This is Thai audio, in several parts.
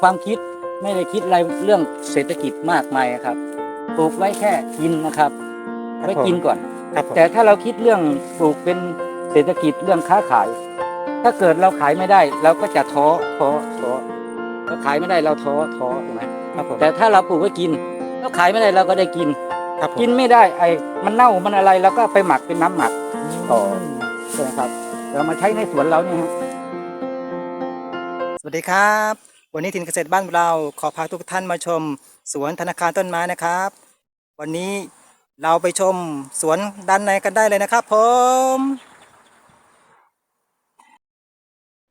ความคิดไม่ได้คิดอะไรเรื่องเศรษฐกิจมากมายครับปลูกไว้แค่กินนะครับครับไว้ผมกินก่อนครับผมแต่ถ้าเราคิดเรื่องปลูกเป็นเศรษฐกิจเรื่องค้าขาย ถ้าเกิดเราขายไม่ได้ เราก็จะท้อท้อท้อเราขายไม่ได้เราท้อท้อถูกไหมครับผมแต่ถ้าเราปลูกไว้กินเราขายไม่ได้เราก็ได้กินครับผมกินไม่ได้ไอ้มันเน่ามันอะไรเราก็ไปหมักเป็นน้ำหมักต่อใช่ไหมครับ เรามาใช้ในสวนเราเนี่ยฮะสวัสดีครับ วันนี้ทินเกษตรบ้านเราขอพาทุกท่านมาชม สวนธนาคารต้นไม้นะครับ วันนี้เราไปชมสวนด้านในกันได้เลยนะครับ ผม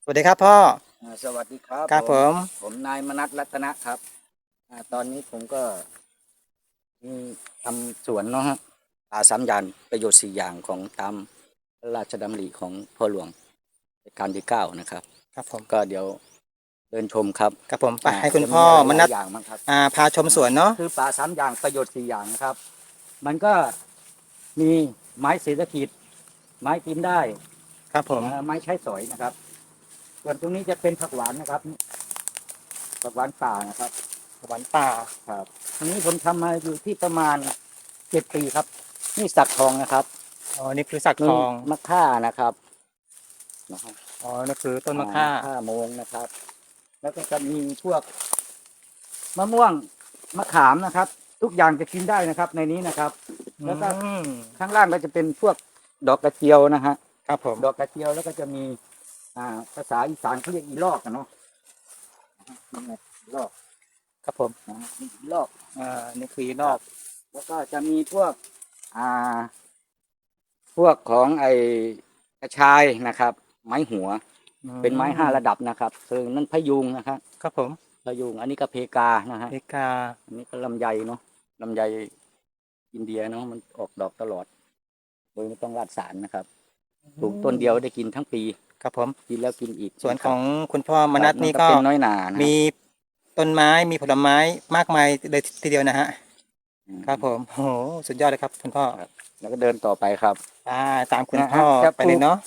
สวัสดีครับพ่ออ่าสวัสดีครับครับผม ผมนายมนัทรัตนะครับอ่าตอนนี้ผมก็มีทำสวนเนาะฮะป่าสามอย่างประโยชน์สี่อย่างของตามพระราชดำริของพ่อหลวงรัชกาลที่เก้านะครับ ครับผม ก็เดี๋ยว เดินชมครับครับผมไปาให้คุณจะพ่อหมลายนัดอย่างมั้งครับอ่าพาชมสวนเนาะคือป่าสามอย่างประโยชน์สี่อย่างนะครับ มันก็มีไม้เศรษฐกิจ ไม้กินได้ ครับผมเอ่อไม้ใช้สอยนะครับ ส่วนตรงนี้จะเป็นผักหวานนะครับผักหวานป่านะครับหวานป่าครับตรงนี้ผมทำมาอยู่ที่ประมาณเจ็ดปีครับ นี่สักทองนะครับอ๋อนี่คือสักทองนี่มะค่านะครับนะครับอ๋อนี่คือต้นมะค่าอ่โมงนะครับ แล้วก็จะมีพวกมะม่วงมะขามนะครับ ทุกอย่างจะกินได้นะครับ ในนี้นะครับ แล้วก็อืมข้างล่างก็จะเป็นพวกดอกกระเจียวนะฮะครับผม ดอกกระเจียวแล้วก็จะมี อ่า ภาษาอีสานเขาเรียกอีลอกกันเนาะนะฮะนี่ไงอีลอกครับผมนะฮะนี่อีลอก อ่านี่คือนอก แล้วก็จะมีพวก อ่า พวกของไอ้กระชายนะครับ ไม้หัว เป็นไม้ห้าระดับนะครับซึ่งนั่นพะยุงนะครับครับผมพะยุงอันนี้ก็เพกานะฮะเอกาอันนี้ก็ลำไยเนาะลำไยอินเดียเนาะมันออกดอกตลอด โดยไม่ต้องราดสารนะครับปลูกต้นเดียวได้กินทั้งปี ครับผมกินแล้วกินอีกสวนของคุณพ่อครับมนัทนี่ก็เป็นน้อยหนานะมีต้นไม้มีผลไม้มากมายเลยทีเดียวนะฮะอืมครับผมโอ้โหสุดยอดเลยครับ คุณพ่อแล้วก็เดินต่อไปครับ อ่า ตามคุณนะฮะพ่อจะไปเลยเนาะ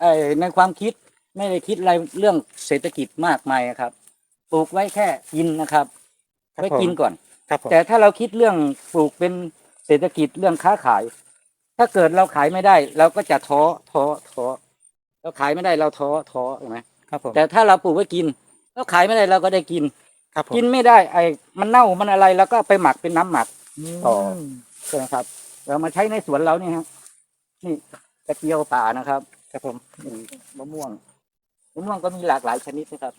ไอ้ในความคิด ไม่ได้คิดอะไรเรื่องเศรษฐกิจมากมายครับ ปลูกไว้แค่กินนะครับครับไว้ผมกินก่อนครับผมแต่ถ้าเราคิดเรื่องปลูกเป็นเศรษฐกิจเรื่องค้าขาย ถ้าเกิดเราขายไม่ได้ เราก็จะท้อท้อท้อเราขายไม่ได้เราท้อท้อถูกไหมครับผมแต่ถ้าเราปลูกไว้กินเราขายไม่ได้เราก็ได้กินครับผมกินไม่ได้ไอ้มันเน่ามันอะไรเราก็ไปหมักเป็นน้ำหมักต่อมใช่ไหมครับ เรามาใช้ในสวนเราเนี่ยฮะนี่กระเจียวป่านะครับครับผมนี่มะม่วง มะม่วงก็มีหลากหลายชนิดนะครับ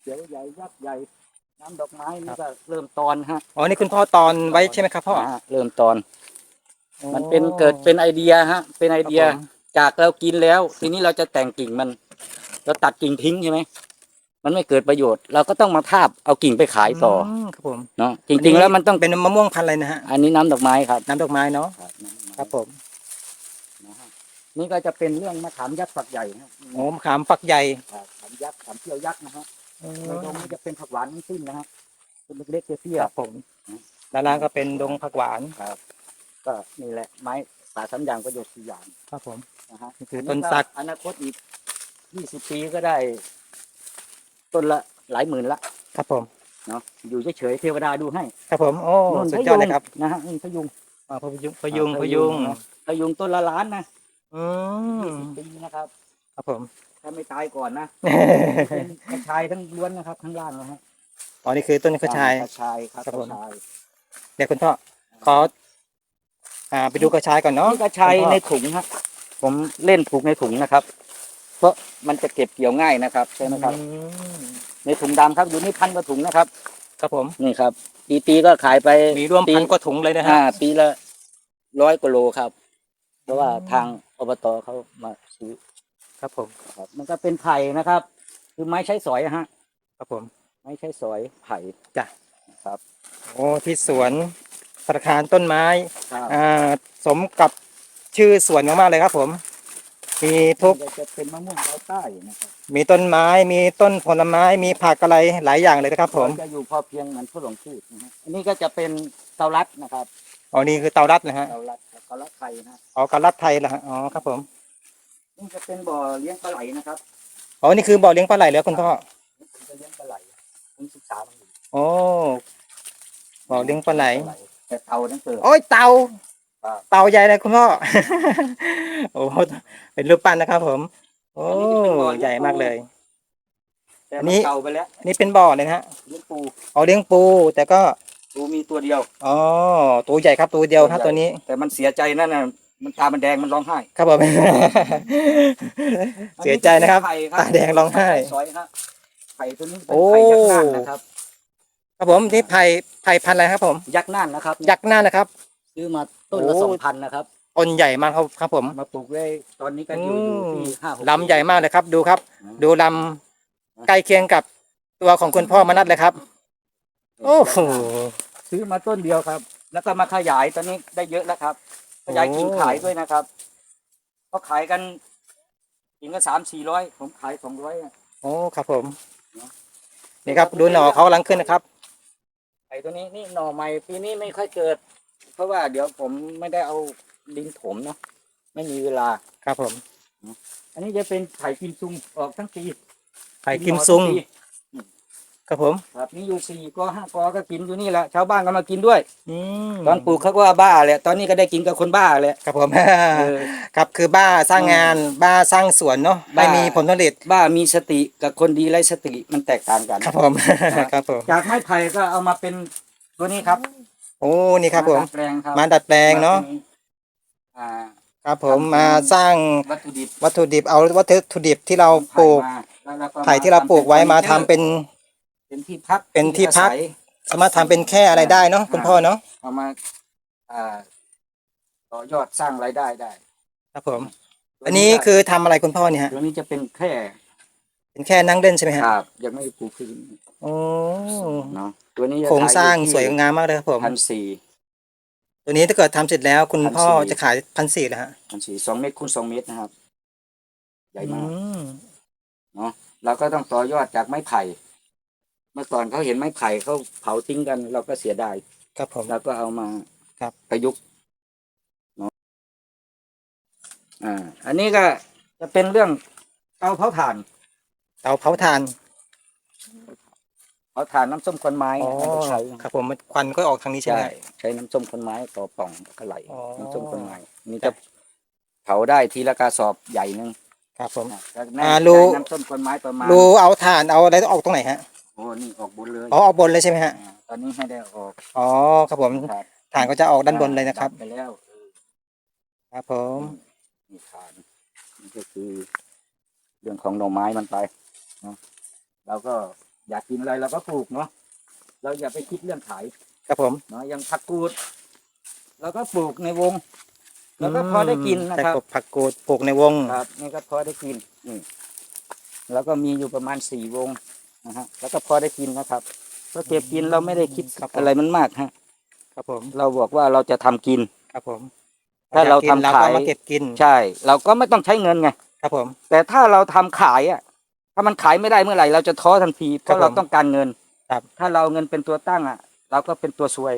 เขียวใหญ่ยักษ์ใหญ่น้ำดอกไม้นี่ก็เริ่มตอนฮะอ๋อนี่คุณพ่อตอนไว้ใช่ไหมครับพ่อนะฮะเริ่มตอน มันเป็นเกิดเป็นไอเดียฮะ เป็นไอเดียครับผมจากเรากินแล้ว ทีนี้เราจะแต่งกิ่งมัน เราตัดกิ่งทิ้งใช่ไหมมันไม่เกิดประโยชน์ เราก็ต้องมาทาบเอากิ่งไปขายต่ออมครับผมเนาะจริง ๆ แล้วมันต้องเป็นมะม่วงพันธุ์อะไรนะฮะอันนี้น้ำดอกไม้ครับ น้ำดอกไม้เนาะครับน้ำดอกไม้ครับผมนะฮะ นี่ก็จะเป็นเรื่องมะขามยักษ์ฝักใหญ่นะฮะโอ้มะขามฝักใหญ่ครับมะขามยักษ์มะขามเปรี้ยวยักษ์นะฮะในตรงนี้จะเป็นผักหวานทั้งสิ้นนะฮะเป็นเล็กๆเตี้ยครับผมด้านล่างก็เป็นดงผักหวาน ๆครับ ก็นี่แหละไม้สาสามอย่างประโยชน์สี่อย่างครับผม นะฮะนี่คือต้นสัก อนาคตอีกยี่สิบปีก็ได้ ต้นละหลายหมื่นละครับผม เนาะอยู่เฉยๆเทวดาดูให้ครับผม โอ้ นู่นสุดยอดเลยครับนะฮะนี่พยุง อ่าพยุงพยุงอ่าพยุงเนอะพยุงต้นละล้านนะ อืมยี่สิบปีนะครับ ครับผม ถ้าไม่ตายก่อนนะ เป็นกระชายทั้งล้วนนะครับทั้งล่างนะฮะอ๋อนี่คือต้นกระชาย กระชายครับครับกผระมชายเดี๋ยวคุณพ่อขออ่าไปดูกระชายก่อนเนาะนี่กระชายคุณพ่อในถุงฮะผมเล่นผูกในถุงนะครับ เพราะมันจะเก็บเกี่ยวง่ายนะครับใช่ไหมครับ อืมในถุงดำครับอยู่นี่พันกว่าถุงนะครับ ครับผมนี่ครับปีปีก็ขายไปมีร่วมปีพันกว่าถุงเลยนะฮะ อ่าปีละร้อยกว่าโลครับ เพราะว่าทาง อบตเขามาซื้อครับผมครับ มันก็เป็นไผ่นะครับ คือไม้ใช้สอยอะฮะ ครับผมไม้ใช้สอยไผ่จ้ะครับโอ้ที่สวนธนาคารต้นไม้ครับอ่าสมกับชื่อสวนมากๆเลยครับผม มีทุกมันจะเป็นมะม่วงเราใต้นะครับมีต้นไม้ มีต้นผลไม้มีผักอะไรหลายอย่างเลยนะครับผมเราจะอยู่พอเพียงเหมือนพระหลวงพูดนะฮะอันนี้ก็จะเป็นเตาลัดนะครับอ๋อนี่คือเตาลัดนะฮะเตาลัด ครับเตาลัดไทยนะฮะอ๋อการลัดไทยนะฮะอ๋อครับผมนี่จะเป็นบ่อเลี้ยงปลาไหลนะครับอ๋อนี่คือบ่อเลี้ยงปลาไหลแล้วคุณพ่อผมจะเลี้ยงปลาไหลโผมศึกษามันอยู่โอ้บ่อเลี้ยงปลาไหลแต่เตานั่นเกิด โอ้ยเต่าครับ เต่าใหญ่เลยคุณพ่อ โอ้เป็นรูปปั้นนะครับ ผม โอ้ใหญ่มากเลย แต่อัมันนนี้เตาไปแล้วนี่เป็นบ่อเลยนะฮะเลี้ยงปูเอาเลี้ยงปู แต่ก็ ปูมีตัวเดียว อ๋อตัวใหญ่ครับตัวเดียวครับตัวนี้ แต่มันเสียใจนั่นน่ะมันตามันแดงมันร้องไห้ ครับผมเสียใจนะครับไข่คบตาแดงร้องไห้สอยครับไข่ตัวนี้เป็นโอ้ไข่ยักษ์น่านนะครับ ครับผมนี่ไผ่ไผ่พันธุ์อะไรครับ ผม ยักษ์น่านนะครับ ยักษ์หน้านะครับซื้อมาต้นละโอ้สองพันนะครับต้นใหญ่มากครับครับผม มาปลูกได้ตอนนี้ก็อยู่อยู่ที่ห้าหกลำใหญ่มากเลยครับ ดูครับ ดูลำใกล้เคียงกับตัวของคุณพ่อมนัดเลยครับ โอ้โหซื้อมาต้นเดียวครับ แล้วก็มาขยายตอนนี้ได้เยอะแล้วครับ ขยายกิ่งโอ้ขายด้วยนะครับก็ขายกันกิ่งก็สามสี่ร้อยผมขายสองร้อยโอ้ครับผม นี่ครับดูหน่อเขากำลังขึ้นนะครับไอ้ตัวนี้นี่หน่อใหม่ปีนี้ไม่ค่อยเกิด เพราะว่าเดี๋ยวผมไม่ได้เอาดินถมเนาะไม่มีเวลาครับผม อันนี้จะเป็นไข่กิมซุงออกทั้งปีไข่กิมซุงปี ครับผม ครับนี่อยู่สี่กอห้ากอก็กินอยู่นี่แหละชาวบ้านก็มากินด้วยอืมตอนปลูกเขาก็ว่าบ้าแหละตอนนี้ก็ได้กินกับคนบ้าแหละ ครับผม เออ ครับคือบ้าสร้างงานบ้าสร้างสวนเนาะบ้า ไม่มีผลผลิตบ้ามีสติกับคนดีไร้สติมันแตกต่างกัน ครับผม ครับผมจากไม้ไผ่ก็เอามาเป็นตัวนี้ครับโอ้นี่ครับผมาดัดแปลงครับมาดัดแปลงเนาะอ่า ครับผมมาสร้างวัตถุดิบวัตถุดิบเอาวัตถุดิบที่เราปลูกไผ่มาแล้วก็ไผ่ที่เราปลูกไว้มาทำเป็น เป็นที่พักเป็นที่พัก อาศัยสามารถทำเป็นแค่อะไรได้เนาะคุณพ่อเนาะเอามาอ่าต่อยอดสร้างรายได้ได้ครับผม อันนี้คือทำอะไรคุณพ่อเนี่ยฮะตัวนี้จะเป็นแค่เป็นแค่นั่งเล่นใช่ไหมฮะครับยังไม่ได้ปลูกพื้นโอ้เนาะตัวนี้จะโครงสร้างขอสวยงามมากเลยครับผม พันสี่ ตัวนี้ถ้าเกิดทำเสร็จแล้วคุณพ่อ1,400 จะขายพันสี่แล้วฮะพันสี่สองเมตรคูณสองเมตรนะครับ ใหญ่มากอืมเราก็ต้องต่อยอดจากไม้ไผ่ เมื่อก่อนเขาเห็นไม้ไผ่เขาเผาทิ้งกัน เราก็เสียดายครับผม เราก็เอามาครับ ประยุกต์เนาะอ่า อันนี้ก็จะเป็นเรื่องเตาเผาถ่านเตาเผาถ่านเผาถ่านน้ำส้มควันไม้อ๋อเราใช้ครับผมมันควันก็ออกทางนี้ใช่ไหม ใช่ใช้น้ำส้มควันไม้ต่อป่องแล้วก็ไหลอ๋อ น้ำส้มควันไม้นี่จะเผาได้ทีละกระสอบใหญ่หนึงครับผม นะก็อ่าได้รูน้ำส้มควันไม้ประมาณ รูเอาถ่านเอาอะไรออกตรงไหนฮะโอ้นี่ออกบุญเลยอ๋อออกบนเลยใช่ไหมฮะาตอนนี้ให้ได้ออกอ๋อครับผมครับถ่านก็จะออกด้านบนเลยนะครับดัไปแล้วเออครับผม นี่ทานนี่ก็คือ เรื่องของหน่อไม้มันไปเนาะเราก็อยากกินอะไรเราก็ปลูกเนาะเราอย่าไปคิดเรื่องขาย ครับผม เนาะอย่างผักกูดเราก็ปลูกในวงแล้วก็พอได้กินนะครับแต่ผักกูดปลูกในวง ครับนี่ก็พอได้กินนี่แล้วก็มีอยู่ประมาณสี่วง นะฮะแล้วก็พอได้กินนะครับก็เก็บกินเราไม่ได้คิดครับผม อะไรมันมากฮะ ครับผมเราบอกว่าเราจะทำกิน ครับผมถ้าเราอยกกินทำเราก็ขายมาเก็บกินใช่ เราก็ไม่ต้องใช้เงินไง ครับผม แต่ถ้าเราทำขายอะ ถ้ามันขายไม่ได้เมื่อไหร่เราจะท้อทันทีเพครับราะเราผมต้องการเงินครับ ถ้าเราเอาเงินเป็นตัวตั้งอะ เราก็เป็นตัวซวย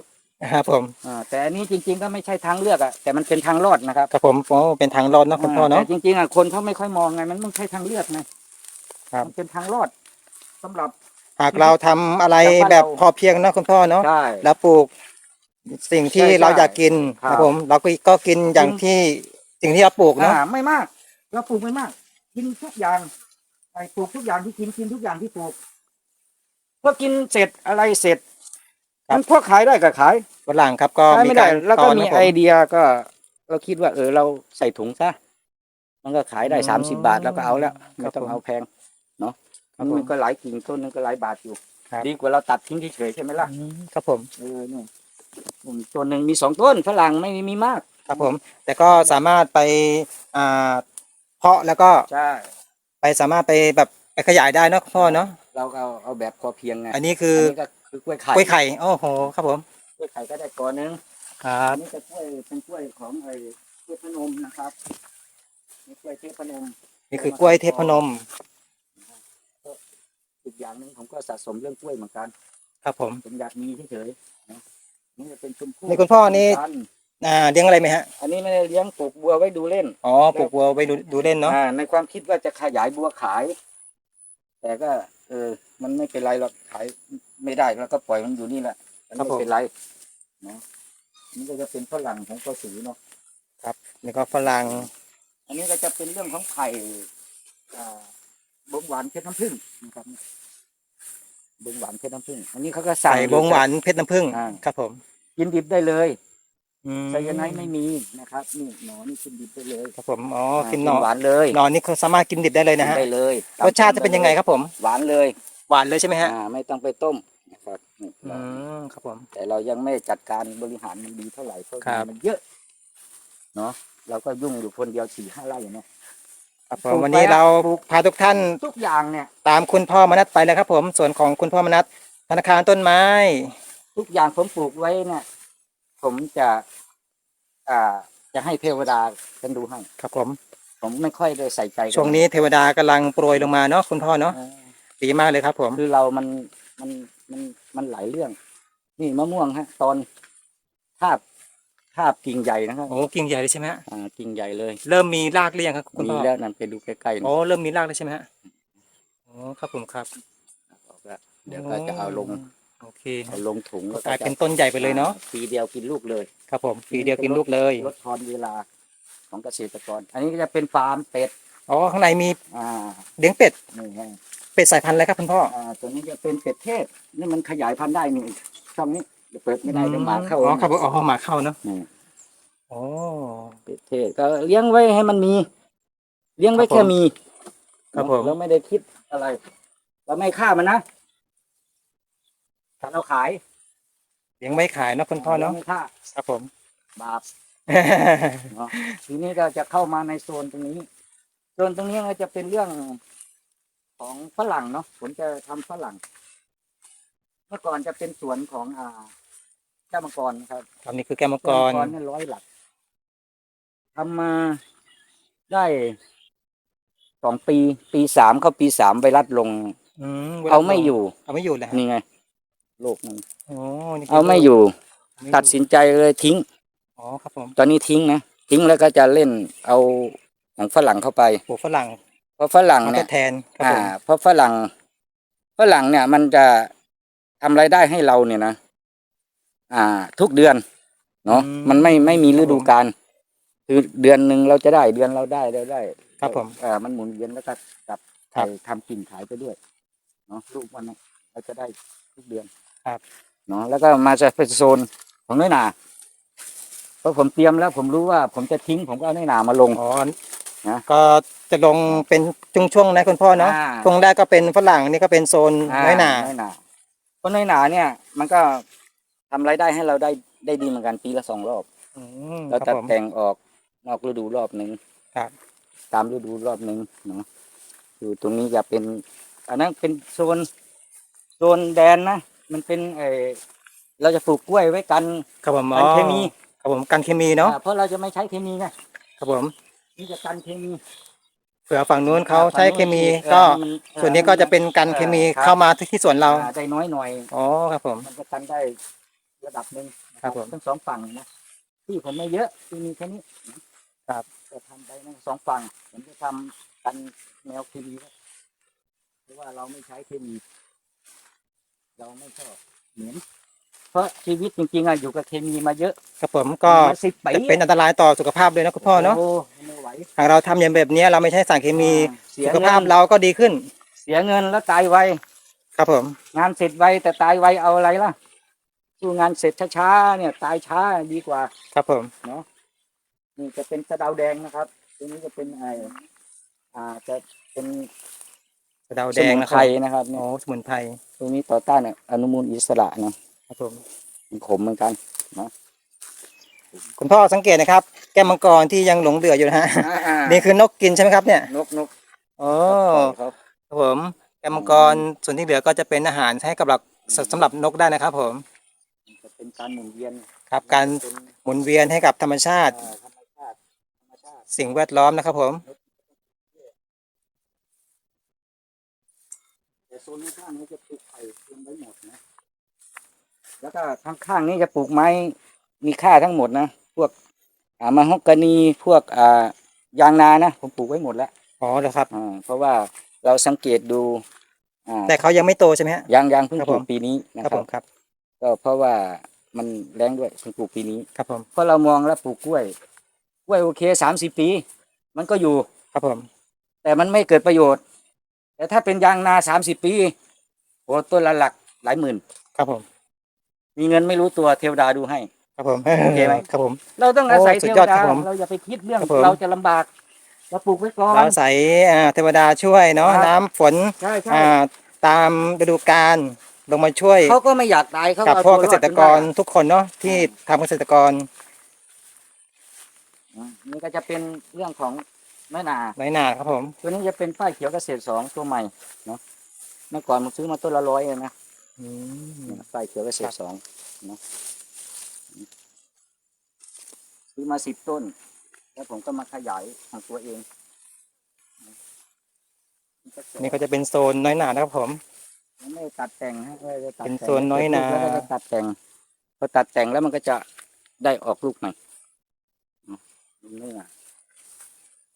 ครับผมอ่าแต่อันนี้จริง ๆ ก็ไม่ใช่ทางเลือกอะแต่มันเป็นทางรอดนะครับครับผมโอ้เป็นทางรอดเนาะคุณพ่อเนาะ แต่จริงๆอะคนเขาไม่ค่อยมองไงมันไม่ใช่ทางเลือกไงครับ มันเป็นทางรอด สำหรับ หากเราทำอะไรจากบ้านแบบเราพอเพียงเนาะคุณพ่อเนาะใช่ แล้วปลูกสิ่งที่ใช่เราอยากกินครับ ครับผมเราก็ก็กินอย่างกินที่สิ่งที่เราปลูกเนาะอ่าไม่มากเราปลูกไม่มาก กินทุกอย่างไอ้ปลูกทุกอย่างที่กินกินทุกอย่างที่ปลูกพอกินเสร็จอะไรเสร็จมันพวกขายได้ก็ขายฝรั่งครับก็ขายมีไม่กาได้รแล้วก็ตอนมีนะผไอเดียก็ เราคิดว่า เออ เราใส่ถุงซะมันก็ขายได้อืมสามสิบบาทแล้วก็เอาแล้ว ไม่ต้องผม เอาแพงเนาะ ครับมันผมก็หลายกิ่งต้นนึงก็หลายบาทอยู่ ครับ ดีกว่าเราตัดทิ้งเฉยๆใช่ไหมล่ะ อืมครับผมเออเนี่ยอืมต้นหนึ่งมีสองต้นฝรั่งไม่มีมาก ครับผม แต่ก็สามารถไปอ่าเพาะแล้วก็ใช่ ไปสามารถไปแบบไปขยายได้เนาะพ่อเนาะเราเอาเอาแบบพอเพียงไงอันนี้คือนี้ก็คือกล้วยไข่กล้วยไข่โอ้โหครับผมกล้วยไข่ก็ได้ก่อนนึง ครัอับนนี้ก็กล้วยเป็นกล้วยของไอ้เทพนมนะครับนี่กล้วยเทพนมนี่คือกล้วยเทพนม อีกอย่างหนึ่งผมก็สะสมเรื่องกล้วยเหมือนกัน ครับผมผมอยากมีเฉยๆนะนี่จะเป็นชมพู่นี่คุณพ่อนี่จัทร์อ่าเลี้ยงอะไรไหมฮะ อันนี้ไม่ได้เลี้ยงปลูกบัวไว้ดูเล่นอ๋อปลูกวัวไปดูดูเล่นเนาะ อ่าในความคิดว่าจะขยายบัวขาย แต่ก็ออ มันไม่เป็นไรหรอกขายไม่ได้แล้วก็ปล่อยมันอยู่นี่แหละมันไม่เป็นไรเนาะนี่ก็จะเป็นฝรั่งของกระสือเนาะ นี่ก็ฝรั่งอันนี้ก็จะเป็นเรื่องของไข่อ่า บงหวานเพชรน้ำผึ้งนะครับบงหวานเพชรน้ำผึ้งอันนี้เขาก็ใส่ใส่บงหวานเพชรน้ำผึ้งอ่าครับผมกินดิบได้เลยอืมไซยาไนด์ไม่มีนะครับนี่หนอนี่กินดิบได้เลยครับผมอ๋ออ่ากินหนอหวานเลยหนอนนี่เขาสามารถกินดิบได้เลยนะฮะกิได้เลยรสชาติจะเป็นยังไงครับผม หวานเลยหวานเลยใช่ไหมฮะอ่าไม่ต้องไปต้มนะครับนี่อืมครับผม แต่เรายังไม่จัดการบริหารมันดีเท่าไหร่เพราะครับ มันเยอะเนาะเราก็ยุ่งอยู่คนเดียวสี่ห้าไร่อย่างเนี้ย ครับผปลูมกวันนี้ไปอะเราพาทุกท่านทุกอย่างเนี่ย ตามคุณพ่อมนัสไปเลยครับ ผมส่วนของคุณพ่อมนัสธนาคารต้นไม้ ทุกอย่างผมปลูกไว้เนี่ยผมจะ อ่า จะให้เทวดาเป็นดูให้ ครับผม ผมไม่ค่อยได้ใส่ใจช่วงนี้เทวดากำลังโปรยลงมาเนาะคุณพ่อเนาะเออดีมากเลยครับ ผมคือเรามันมันมันมันหลายเรื่อง นี่มะม่วงฮะ ตอนทา บทาบกิ่งใหญ่นะครับโอ้กิ่งใหญ่เลยใช่ไหมฮะอ่ากิ่งใหญ่เลยเริ่มมีรากหรือยังครับคุณมีพ่อแล้วนั่นไปดูใกล้ๆนะโอ้เริ่มมีรากเลยใช่ไหมฮะโอ้ครับผมครับบอกแล้วเดี๋ยวก็จะเอาลงโอเคเอาลงถุงก็แล้วกลายจะเป็นต้นใหญ่ไปเลยเนาะปีเดียวกินลูกเลยครับผมปีเดียวกินลูกเลยลดทอนเวลาของเกษตรกร อันนี้ก็จะเป็นฟาร์มเป็ดอ๋อข้างในมีอ่าเลี้ยงเป็ดนี่ฮะเป็ดสายพันธุ์อะไรครับคุณพ่ออ่าตัวนี้จะเป็นเป็ดเทศนี่มันขยายพันธุ์ได้นี่ช่องนี้ เดี๋ยวเปิดไม่ได้เดี๋ยวหมาเข้าอ๋อครับผมอ๋อหมาเข้าเนาะนี่โอ้เป็ดเทศก็เลี้ยงไว้ให้มันมี เลี้ยงไว้ครับผมแค่มีครับผม เราไม่ได้คิดอะไร เราไม่ฆ่ามันนะถ้าเราขายเลี้ยงไว้ขายเนาะคุณพ่อเนาะรไม่ฆ่าครับผม บาป เนาะทีนี้ก็จะเข้ามาในโซนตรงนี้ โซนตรงนี้ก็จะเป็นเรื่องของฝรั่งเนาะผมจะทำฝรั่ง เมื่อก่อนจะเป็นสวนของอ่า เจ้ามังกรครับตอนนี้คือแก้วมังกรเจ้ามังกรเนี่ยร้อยหลักทำมาได้สองปีปีสามเข้าปีสามไวรัสลงอืมเอาไม่อยู่เอาไม่อยู่เลยฮะนี่ไงโลกมันโอ้นี่คืเอาไม่อยู่ ไม่ตัดสินใจเลยทิ้ง อ๋อครับผมตอนนี้ทิ้งนะทิ้งแล้วก็จะเล่นเอาของฝรั่งเข้าไป ปลูกฝรั่งเพราะฝรั่งมาทเนี่ยดแทนครับอ่า ผมเพราะฝรั่งฝรั่งเนี่ย มันจะทำรายได้ให้เราเนี่ยนะ อ่า ทุกเดือนเนาะมันไม่ไม่มีฤดูกาลคือเดือนหนึ่งเราจะได้เดือนเราได้เราได้ครับผมอ่ามันหมุนเวียนแล้วก็กลับครัไปบทำกิ่งขายไปด้วยเนาะลูกมันน่ะเราจะได้ทุกเดือนครับ เนาะแล้วก็มาจะเป็นโซนของน้อยหนาเพราะผมเตรียมแล้ว ผมรู้ว่าผมจะทิ้งผมก็เอาน้อยหนามาลง อ๋อนะ ก็จะลงเป็นช่วงๆนะคุณพ่อเนาะอ่า ช่วงแรกก็เป็นฝรั่งนี่ก็เป็นโซนน้อยหนา น้อยหนาเพราะน้อยหนาเนี่ย มันก็ ทำรายได้ให้เราได้ได้ดีเหมือนกันปีละสองรอบ อืมเราคตัรับดผม แต่งออกนอกฤดูรอบหนึ่งครับ ตามฤดูรอบหนึ่งเนาะอยู่ตรงนี้จะเป็น อันนั้นเป็นโซนโซนแดนนะมันเป็นเออเราจะปลูกกล้วยไว้กัน ครับผมกันเคมี ครับผมกันเคมีเนาะอ่าเพราะเราจะไม่ใช้เคมีไงครับผมนี่จะกันเคมีเผื่อฝั่งนู้นเขาใช้เคมีเออก็ให้มันเออส่วนนี้ก็จะเป็นกันเคมีครับเข้ามาที่สวนเราอ่ได้น้อยหน่อย อ๋อครับผม มันจะกันได้ ระดับหนึ่งนะครับผมทั้งสองฝั่งนะที่ผมไม่เยอะที่มีแค่นี้ครับจะทำไปทั้งสองฝั่งผมจะทำกันแนวเคมีไว้เพราะว่าเราไม่ใช้เคมีเราไม่ชอบเหมือนเพราะชีวิตจริงๆอะอยู่กับเคมีมาเยอะครับผมก็มาสิบปีจะเป็นอันตรายต่อสุขภาพเลยนะคุณพ่อเนาะโไม่ไหวหากเราทำอย่างแบบนี้เราไม่ใช้สารเคมีอ่าเสียสุขเงิภาพนเราก็ดีขึ้น เสียเงินแล้วตายไวครับผม งานเสร็จไวแต่ตายไวเอาอะไรล่ะ สู้งานเสร็จช้าๆเนี่ย ตายช้าดีกว่า ครับผมนี่จะเป็นสะเดาแดงนะครับตัวนี้จะเป็นไออ่าจะเป็นกระเดาสแดงมุนนะคไพรัรบนะครับโอ้เนี่ยสมุนไพรตัวนี้ต่อต้านอนุมูลอิสระนะครับผม มันขมเหมือนกัน คุณพ่อสังเกตนะครับ แก้มมังกรที่ยังหลงเหลืออยู่นะฮะ นี่คือนกกินใช่ไหมครับเนี่ยนกนกโอ้เขาครับผม แก้มมังกรส่วนที่เหลือก็จะเป็นอาหารให้กับหลักสสำหรับนกได้นะครับผมจะ เป็นการหมุนเวียนครับ การเป็นหมุนเวียนให้กับธรรมชาติอ่าธรรมชาติธรรมชาติสิ่งแวดล้อมนะครับ ผม แต่โซนข้างๆนี้จะปลูกไผ่เตรียมไว้หมดนะแล้วก็ข้างๆนี้จะปลูกไม้มีค่าทั้งหมดนะพวกอ่ามะฮอกกานีพวกอ่ายางนานะผมปลูกไว้หมดแล้วอ๋อเหรอครับ อ่าเพราะว่าเราสังเกตดูอ่าแต่เขายังไม่โตใช่ไหมฮะยังยังเพิ่งครับปลูผกม ปีนี้นะครับครัผบมครับ ก็เพราะว่า มันแรงด้วยเพิ่งปลูกปีนี้ครับผมเพราะเรามองแล้วปลูกกล้วยกล้วยโอเคสามสิบปี มันก็อยู่ครับผม แต่มันไม่เกิดประโยชน์ แต่ถ้าเป็นยางนาสามสิบปีโอ้ต้นละหลักหลายหมื่น ครับผม มีเงินไม่รู้ตัวเทวดาดูให้ ครับผมโอเคไหมครับผม เราต้องอาศัยโอ้สุเทดวยอดครัดาบผมเราอย่าไปคิดเรื่องครับผม เราจะลำบากเราปลูกไว้ก่อน เราใส่อ่าเทวดาช่วยเนาะครับ น้ำฝนใช่ใช่ อ่าตามฤดูกาล ลงมาช่วยเขาก็ไม่อยากตายเขากับเอาพวกตัวเกอษดตรจนกได้รทุกคนเนาะที่ทำเกษตรกรอะนี่ก็จะเป็นเรื่องของแม่นาน้อยหนาครับผม ตัวนี้จะเป็นป้ายเขียวเกษตรสองตัวใหม่เนาะเมื่อก่อนผมซื้อมาต้นละร้อยเองนะอืมป้ายเขียวเกษตรสองเนาะซื้อมาสิบต้น แล้วผมก็มาขยายของตัวเอง นี่ก็จะเป็นโซนน้อยหนานะครับผมมัน ไม่ได้ตัดแต่งฮะไม่ได้ตัดเป็นแต่งโซนน้อยนา แล้วก็จะตัดแต่งพอตัดแต่งแล้วมันก็จะได้ออกลูกใหม่เนาะนี่อะ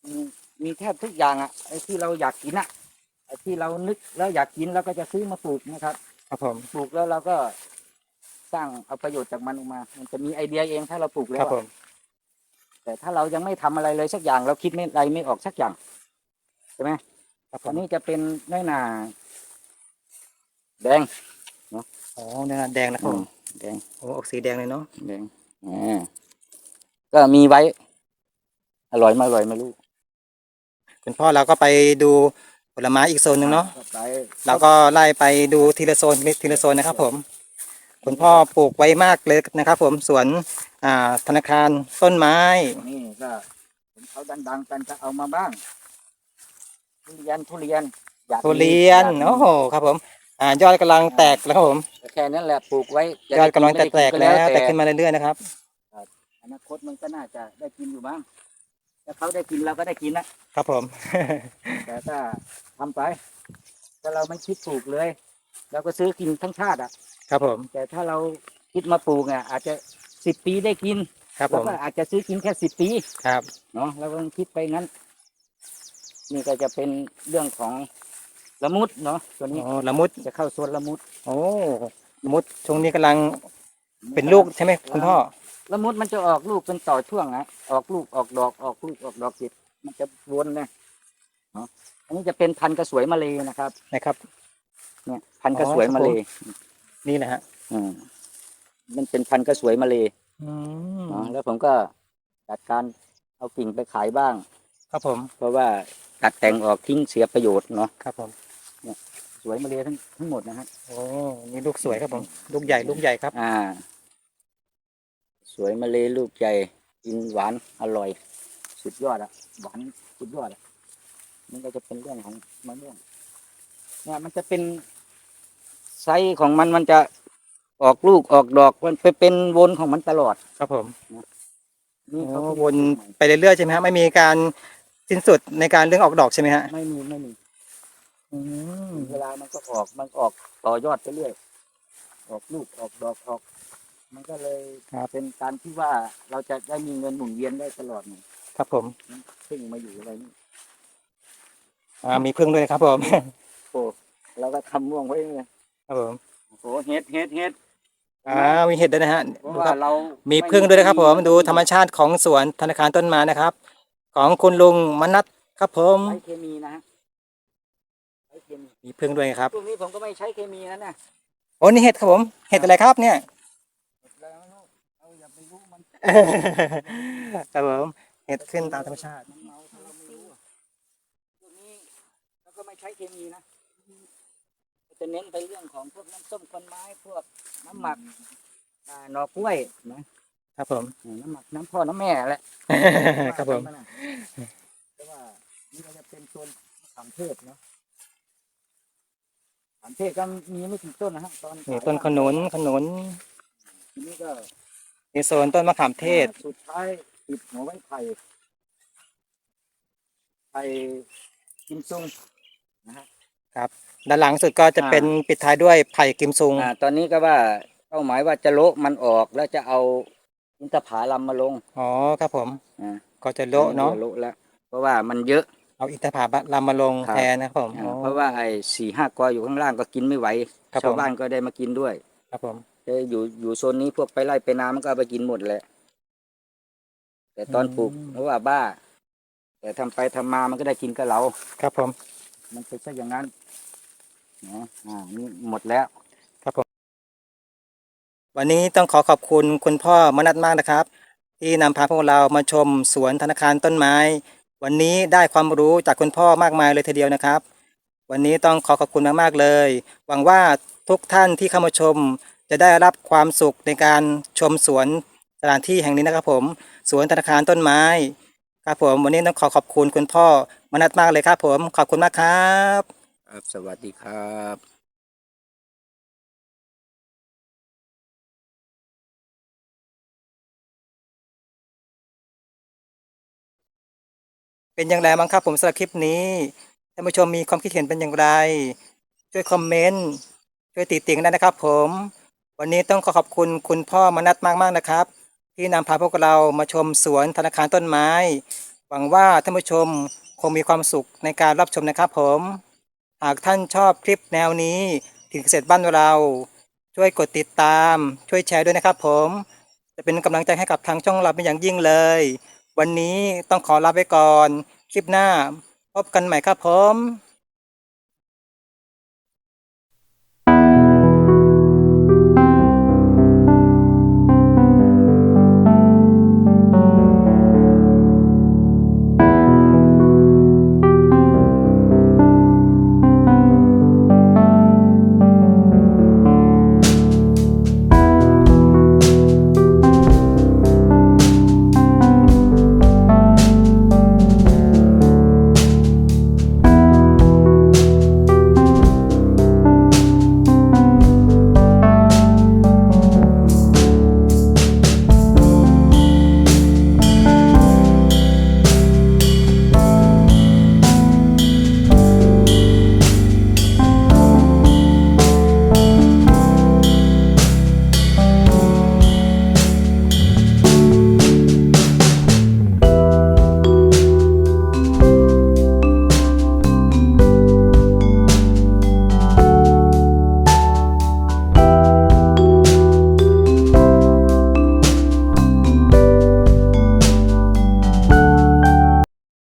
มีมีแทบทุกอย่างอะไอ้ที่เราอยากกินอะไอ้ที่เรานึกแล้วอยากกินเราก็จะซื้อมาปลูกนะครับ ครับผม ปลูกแล้วเราก็สร้างเอาประโยชน์จากมันออกมา มันจะมีไอเดียเองถ้าเราปลูกแล้ครัวบผอะมแต่ถ้าเรายังไม่ทำอะไรเลยสักอย่าง เราคิดไม่อะไรไม่ออกสักอย่าง ใช่ไหมครับผอันมนี้จะเป็นน้อยหนา แดงอ๋อเนื้อแดงนะครับผมแดงโอ้ออกสีแดงเลยเนาะแดงอ่าก็มีไว้ อร่อยไม่อร่อยไม่รู้คุณพ่อเราก็ไปดูผลไม้อีกโซนหนึ่งเนาะไปเราก็ไล่ไปดูทีละโซนทีละโซนนะครับผม คุณพ่อปลูกไว้มากเลยนะครับผมสวนอ่าธนาคารต้นไม้ นี่ก็เห็นเขาดังๆกันจะเอามาบ้างทุเรียนทุเรียนอยากมีทุเรียนากมีโอ้โหครับผม อ่ายอดกำลังแตกแล้วครับผมแค่นั้นแหละปลูกไว้จะยอดกำลังไแตกๆแล้วไม่แต่ได้กิขึ้นมาเรื่อยๆนะครับอนาคตมันก็น่าจะได้กินอยู่บ้างถ้าเขาได้กินเราก็ได้กินนะครับผม แต่ถ้าทำไปถ้าเราไม่คิดปลูกเลยเราก็ซื้อกินทั้งชาติอะ ครับผม แต่ถ้าเราคิดมาปลูกเนี่ยอาจจะสิบปีได้กิน ครับผแล้วมก็อาจจะซื้อกินแค่สิบปีครับเนาะเราก็ต้องคิดไปงั้น นี่ก็จะเป็นเรื่องของ ละมุดเนาะตัวนี้โอ้ละมุดจะเข้าส่วนละมุด โอ้ละมุดช่วงนี้กำลังเป็นลูกใช่ไหมคุณพ่อละมุดมันจะออกลูกเป็นต่อช่วงนะออกลูกออกดอกออกลูกออกดอกติดมันจะวนนะเนาะอันนี้จะเป็นพันธุ์กระสวยมาเลยนะครับนะครับ เนี่ย พันธุ์กระสวยอ๋อครับมาเลยนี่นะฮะอืมมันเป็นพันธุ์กระสวยมาเลยอืมเนาะแล้วผมก็จัดการเอากิ่งไปขายบ้าง ครับผม เพราะว่าตัดแต่งออกทิ้งเสียประโยชน์เนาะครับผม สวยมาเลยทั้งทั้งหมดนะฮะโอ้นี่ลูกสวยครับผมลูกใหญ่ลูกใหญ่ครับ อ่า สวยมาเลยลูกใหญ่กินหวานอร่อย สุดยอดอะหวานสุดยอดอะมันก็จะเป็นเรื่องของมะม่วงเนี่ยมันจะเป็นไซส์ของมันมันจะออกลูกออกดอกมันไปเป็นวนของมันตลอดครับผมนี่โอ้เขาเพิ่งวนไปเรื่อยๆใช่ไหมฮะไม่มีการสิ้นสุดในการเรื่องออกดอกใช่ไหมฮะไม่มีไม่มี อืมเวลามันก็ออกมันออกต่อยอดไปเรื่อย ออกลูกออกดอกออก มันก็เลยเป็นการที่ว่าเราจะได้มีเงินหมุนเวียนได้ตลอดไงครับผมพึ่งมาอยู่อะไรนี่อ่ามีพึ่งด้วยนะครับผมโอ้เราก็ทำม่วงไว้เลยครับผมโอ้โหเฮ็ดเฮ็ดเฮ็ดอ่ามีเห็ดด้วยนะฮะเพราะดูว่าครับเรามีมีพึ่งด้วยนะครับ ผมดูธรรมชาติของสวนธนาคารต้นไม้นะครับ ของคุณลุงมนัทครับผม ใช้เคมีนะฮะใช้เค มีมีพึ่งด้วยครับพวกนี้ผมก็ไม่ใช้เคมีนะเนี่ยโอ้นี่เห็ดครับผม เห็ดอะไรครับเนี่ยเราไม่รู้เราอย่าไปรู้มันครับผมเห็ดขึ้นตามธรรมชาติมันเมาถ้าเราไม่รู้อะพวกนี้เราก็ไม่ใช้เคมีนะจะเน้นไปเรื่องของพวกน้ำส้มควันไม้พวกน้ำหมักอ่าหน่อกล้วยนะครับผมอืมน้ำหมักน้ำพ่อน้ำแม่แหละครับผมแต่ว่านี่ก็จะเป็นต้นมะขามเทศเนาะ มะขามเทศก็มีไม่กี่ต้นนะฮะตอนนี่ต้นขนุนขนุนทีนี้ก็ในโซนต้นมะขามเทศ สุดท้ายติดหัวไว้ไผ่ไผ่กิมซุงนะฮะด้านหลังสุดก็จะเป็นปิดท้ายด้วยไผ่กิมซุงอ่าตอนนี้ก็ว่าเป้าหมายว่าจะโละมันออกแล้วจะเอาอินทผลัมมาลงอ๋อครับผมอ่าก็จะโละเนาะโละแล้วเพราะว่ามันเยอะ เอาอินทผลัมมาลงครับแทนนะครับผมอ่าอ๋อเพราะว่าไอ้สี่ห้ากออยู่ข้างล่างก็กินไม่ไหวครับชาวผมบ้านก็ได้มากินด้วยครับผมแต่อยู่อยู่โซนนี้พวกไปไล่ไปนามันก็เอาไปกินหมดแหละ แต่ตอนปลูกเพราะว่าบ้า แต่ทำไปทำมามันก็ได้กินกับเรา ครับผม มันเป็นซะอย่างนั้นนะอ่านี่หมดแล้ว วันนี้ต้องขอขอบคุณคุณพ่อมนัทมากนะครับ ที่นำพาพวกเรามาชมสวนธนาคารต้นไม้ วันนี้ได้ความรู้จากคุณพ่อมากมายเลยทีเดียวนะครับ วันนี้ต้องขอขอบคุณมากๆเลย หวังว่าทุกท่านที่เข้ามาชม จะได้รับความสุขในการชมสวนสถานที่แห่งนี้นะครับผม สวนธนาคารต้นไม้ครับผมวันนี้ต้องขอขอบคุณคุณพ่อมนัทมากเลยครับผมขอบคุณมากครับ ครับ สวัสดีครับ เป็นอย่างไรบ้างครับผมสำหรับคลิปนี้ท่านผู้ชมมีความคิดเห็นเป็นอย่างไร ช่วยคอมเมนต์ช่วยติติงได้นะครับ ผม วันนี้ต้องขอขอบคุณคุณพ่อมนัทมากๆนะครับ ที่นำพาพวกเรามาชมสวนธนาคารต้นไม้ หวังว่าท่านผู้ชมคงมีความสุขในการรับชมนะครับ ผม หากท่านชอบคลิปแนวนี้ถึงเกษตรบ้านเรา ช่วยกดติดตาม ช่วยแชร์ด้วยนะครับ ผม จะเป็นกำลังใจให้กับทางช่องเราเป็นอย่างยิ่งเลย วันนี้ต้องขอลาไปก่อน คลิปหน้า พบกันใหม่ครับผม